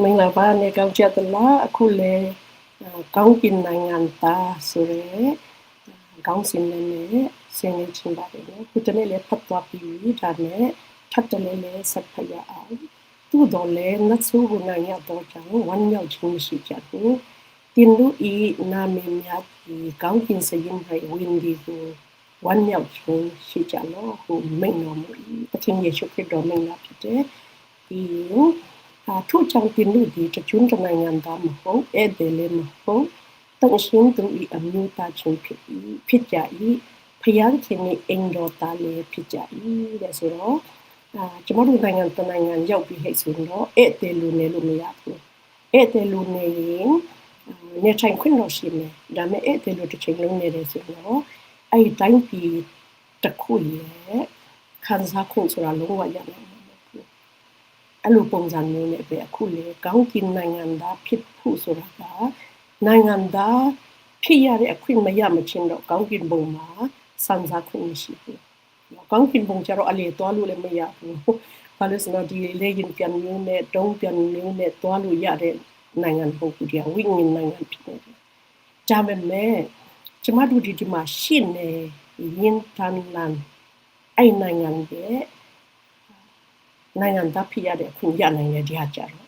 မင်္ဂလာပါနေကောင်းကြသလားအခုလေကောင်းကင်နိုင်ငံသားဆိုရဲကောင်းစင်နဲ့ဆင်းနေချင်းပါတယ်နော်ခုတနေ့လေဖတ်သွားပြီးဒါနဲ့ထပ်တယ်လေဆက်ဖရအောင်သူ့တော်လေနတ်ဆူကနိုင်ရတော့ကြောင့်ဝမ်းမြောက်ခြင်းရှိကြတယ်တင်လူဤနာမည်များဒီကောင်းကင်စရင်ဟိုင်ဝင်းဒီကိုဝမ်းမြောက်ခြင်းရှိကြလို့ဟိုမိန်တော်မူအချင်းယေရှုခရစ်တော်မိန်လာဖြစ်တယ်ဒီ အာထို့ကြောင့်တင်လူဒီတချွန်းတနိုင်ငံသားမဟုတ်ဧည့်သည်လည်းမဟုတ်တန်ရှင်းသူဤအမျိုးသားချင်းဖြစ်၏ဖြစ်ကြ၏ဖယားခင်၏အင်တော်သားလည်းဖြစ်ကြ၏တဲ့ဆိုတော့အာကျမတို့နိုင်ငံတနိုင်ငံရောက်ပြီးဟဲ့ဆိုတော့ဧည့်သည်လူနေလို့မရဘူးဧည့်သည်လူနေရင်နေထိုင်ခွင့်တော့ရှိမယ်ဒါပေမဲ့ဧည့်သည်လူတစ်ချိန်လုံးနေတယ်ဆိုတော့အဲ့ဒီတိုင်းပြည်တစ်ခုရဲ့ခံစားခွင့်ဆိုတာလုံးဝရမယ် အဲ့လိုပုံစံမျိုးနဲ့ပဲအခုလေကောင်းကင်နိုင်ငံသားဖြစ်ဖို့ဆိုတာကနိုင်ငံသားဖြစ်ရတဲ့အခွင့်မရမချင်းတော့ကောင်းကင်ဘုံမှာစံစားခွင့်ရှိဘူး။ကောင်းကင်ဘုံကျတော့အလေသွားလို့လည်းမရဘူး။ဘာလို့ဆိုတော့ဒီလေရင်ပြန်မျိုးနဲ့တုံးပြန်မျိုးနဲ့သွားလို့ရတဲ့နိုင်ငံဘုံကူတရားဝိညာဉ်နိုင်ငံဖြစ်နေတယ်။ဒါပေမဲ့ကျမတို့ဒီဒီမှာရှင်းနေရင်တန်လန်အဲ့နိုင်ငံရဲ့ နိုင်ငံသားဖြစ်ရတဲ့အခွင့်ရနိုင်တဲ့ဒီဟာကြတော့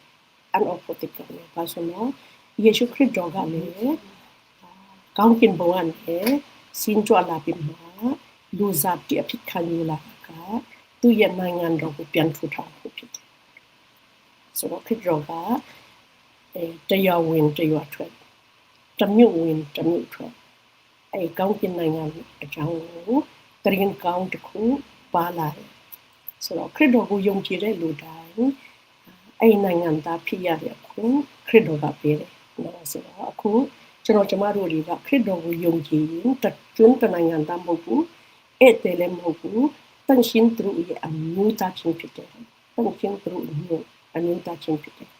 unopposite ပဲဘာလို့လဲယေရှုခရစ်တော်ကလည်းကောင်းကင်ဘဝနဲ့စင်ကြွလာပြီးမှလူစားပြဖြစ်ခံရလာကသူရဲ့နိုင်ငံတော်ကိုပြန်ထူထောင်ဖို့ဖြစ်တယ်ဆိုတော့ခရစ်တော်ကအဲတရားဝင်တရားထွက်တမျိုးဝင်တမျိုးထွက်အဲကောင်းကင်နိုင်ငံအကြောင်းကိုတရင်ကောင်းတစ်ခုပါလာတယ် ဆိုတော့ခရစ်တော်ကိုယုံကြည်တဲ့လူတိုင်းအဲ့နိုင်ငံသားဖြစ်ရတဲ့အခုခရစ်တော်ကပေးတယ်နော်ဆိုတော့အခုကျွန်တော်ကျမတို့တွေကခရစ်တော်ကိုယုံကြည်ရင်တကျွန်းတနိုင်ငံသားမဟုတ်ဘူးအဲ့တယ်လည်းမဟုတ်ဘူးတန်ရှင်းသူရဲ့အမျိုးသားချင်းဖြစ်တယ်တန်ရှင်းသူရဲ့အမျိုးသားချင်းဖြစ်တယ်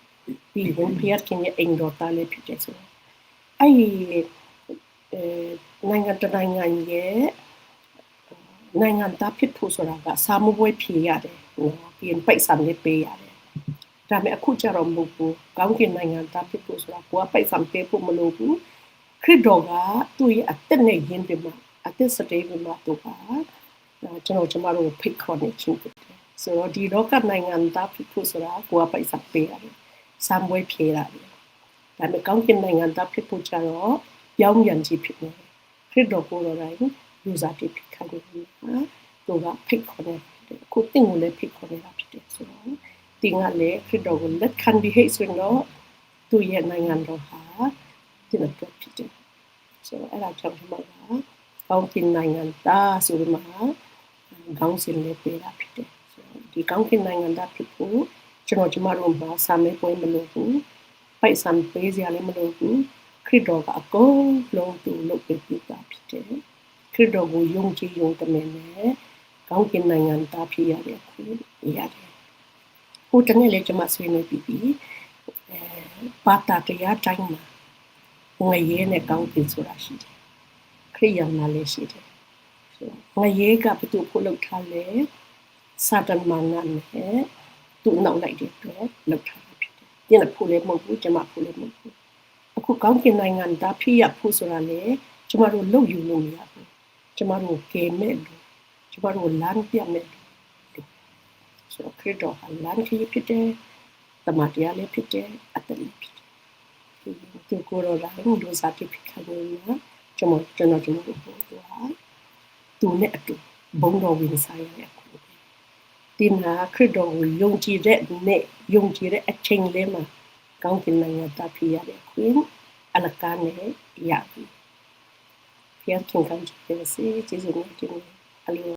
ပြီးတော့ဖျက်ခင်ရဲ့အိမ်တော်သားလည်းဖြစ်တယ်ဆိုတော့အဲ့ဒီနိုင်ငံတနိုင်ငံရဲ့ နိုင်ငံသားဖြစ်ဖို့ဆိုတာကစာမပွဲဖြေရတယ်နော်ပြီးရင်ပိတ်ဆံလေးပေးရတယ်ဒါပေမဲ့အခုကျတော့မဟုတ်ဘူးကောင်းကင်နိုင်ငံသားဖြစ်ဖို့ဆိုတာကိုကပိတ်ဆံပေးဖို့မလိုဘူးခရစ်တော်ကသူ့ရဲ့အသက်နဲ့ယဉ်ပြမှာအသက်စတေးပြမှာတော့ပါကျွန်တော်ကျမတို့ဖိတ်ခေါ်နေချင်းဖြစ်တယ်ဆိုတော့ဒီလောကနိုင်ငံသားဖြစ်ဖို့ဆိုတာကိုကပိတ်ဆံပေးရတယ်စာမပွဲဖြေရတယ်ဒါပေမဲ့ကောင်းကင်နိုင်ငံသားဖြစ်ဖို့ကျတော့ပြောင်းပြန်ခြင်းဖြစ်နေတယ်ခရစ်တော်ကိုယ်တော်တိုင် လူစားတိဖြစ်ခံနေတယ်နော်သူကဖိတ်ခေါ်တယ်အခုတင်ကိုလည်းဖိတ်ခေါ်နေတာဖြစ်တယ်ဆိုတော့တင်ကလည်းခရစ်တော်ကိုလက်ခံပြီးဟဲ့ဆိုတော့သူရဲ့နိုင်ငံတော်ဟာတင်တော့ဖြစ်တယ်ဆိုတော့အဲ့ဒါကြောင့်ဒီမှာကောင်းကင်နိုင်ငံသားဆိုဒီမှာကောင်းစင်လေးပေးတာဖြစ်တယ်ဆိုတော့ဒီကောင်းကင်နိုင်ငံသားဖြစ်ဖို့ကျွန်တော်ကျမတို့မှာစာမေးပွဲမလုပ်ဘူးပိုက်ဆံပေးစရာလည်းမလိုဘူးခရစ်တော်ကအကုန်လုံးသူလုပ်ပေးပြတာဖြစ်တယ် ခရစ်တော်ကိုယုံကြည်ယုံတမင်နဲ့ကောင်းကင်နိုင်ငံသားဖြစ်ရတဲ့ခုရတယ်။ဟိုတနေ့လေကျွန်မဆွေးနွေးပြီးပြီ။အဲဘာတာတရားတိုင်းမှာငရဲနဲ့ကောင်းကင်ဆိုတာရှိတယ်။ခရိယံမှာလည်းရှိတယ်။ငရဲကဘသူဖို့လောက်ထားလဲစာတန်မာနနဲ့သူ့နောက်လိုက်တဲ့အတွက်လောက်ထားတာဖြစ်တယ်။ဒီနေ့ဖို့လည်းမဟုတ်ဘူးကျွန်မဖို့လည်းမဟုတ်ဘူး။အခုကောင်းကင်နိုင်ငံသားဖြစ်ရဖို့ဆိုတာလေကျမတို့လုပ်ယူလို့မရဘူး ကျမတို့ကဲမဲ့လို့ကျမတို့လမ်းပြမဲ့လို့ဆိုခရစ်တော်ဟာလမ်းကြီးဖြစ်တယ်တမန်တရားလည်းဖြစ်တယ်အတ္တလည်းဖြစ်တယ်သူကိုယ်တော်လည်းလူစားတိဖြစ်ခံနေတာကျွန်တော်ကျွန်တော်ကျွန်တော်တို့ပြောတာသူနဲ့အတူဘုံတော်ဝင်စားရတဲ့အခုဒီနာခရစ်တော်ကိုယုံကြည်တဲ့နဲ့ယုံကြည်တဲ့အချိန်လေးမှာကောင်းကင်နိုင်ငံသားဖြစ်ရတဲ့ခွင့်အလကားနဲ့ရပြီ ဘုရားခင်ကောင်းချီးပေး